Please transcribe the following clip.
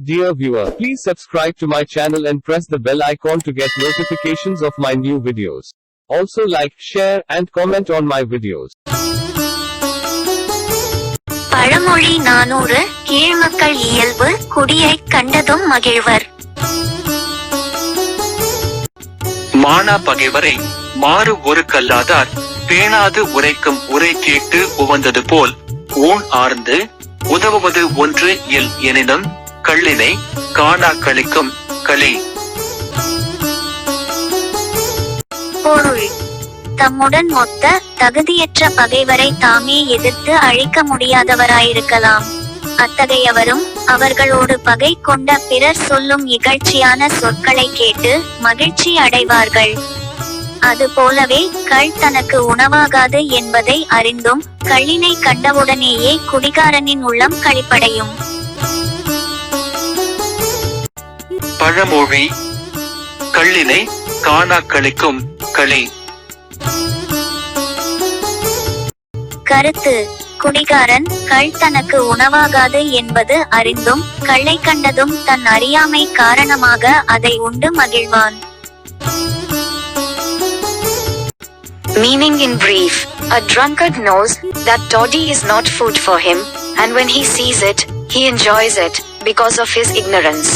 Dear viewer, please subscribe to my channel and press the bell icon to get notifications of my new videos. Also like, share, and comment on my videos. பழமொழி நானூறு கீழ்மக்கள் இயல்பு குடியைக் கண்டதும் மகிழ்வர் மானா பகைவரை மாறு ஒரு கல்லாதார் பேணாது உரைக்கும் உரை கேட்டு உவந்தது போல் ஊன் ஆர்ந்து உதவுவது ஒன்று இல் எனினும் கள்ளினை காணா கழிக்கும் களி பொருள் தம்முடன் மொத்த தகுதியற்ற பகைவரை தாமே எதிர்த்து அழிக்க முடியாதவராயிருக்கலாம். அத்தகையவரும் அவர்களோடு பகை கொண்ட பிறர் சொல்லும் இகழ்ச்சியான சொற்களை கேட்டு மகிழ்ச்சி அடைவார்கள். அதுபோலவே கள் தனக்கு உணவாகாது என்பதை அறிந்தும் கள்ளினை கண்டவுடனேயே குடிகாரனின் உள்ளம் கழிப்படையும் பழமொழி கள்ளினை காணா கழிக்கும் களி கருத்து குடிகாரன் கள் தனக்கு உணவாகாது என்பது அறிந்தும் கள்ளை கண்டதும் தன் அறியாமை காரணமாக அதை உண்டு மகிழ்வான் Meaning in brief, a drunkard knows that toddy is not food for him, and when he sees it, he enjoys it because of his ignorance.